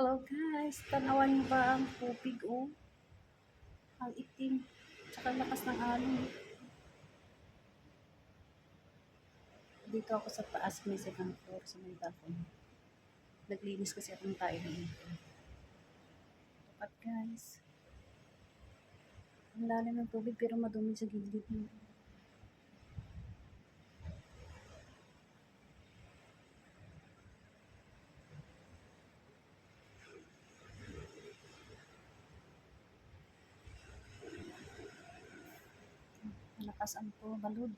Hello guys, tanawan niyo ba ang tubig oh? Ang itim, tsaka lakas ng alon. Dito ako sa taas, may second floor sa may balcony. Naglinis kasi akong tayo dito. Tukat guys. Ang lalim ng tubig pero madumi sa gilid. Malakas ang to, balod.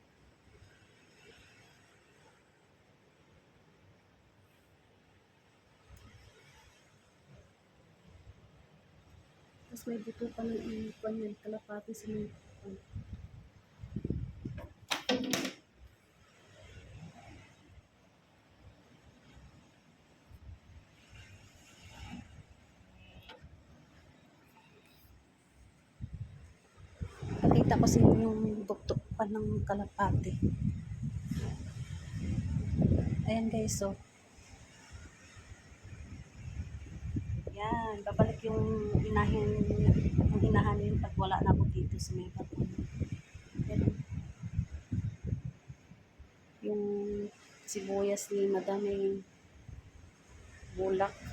Tapos may buto pa ng ipan yan, kalapati sa may Nakita ko sa yung buktok pa ng kalapati. Ayan guys, so. Yan, babalik yung inahin, yung inahanin pag wala na ako dito sa may. Yan. Yung sibuyas ni madaming bulak.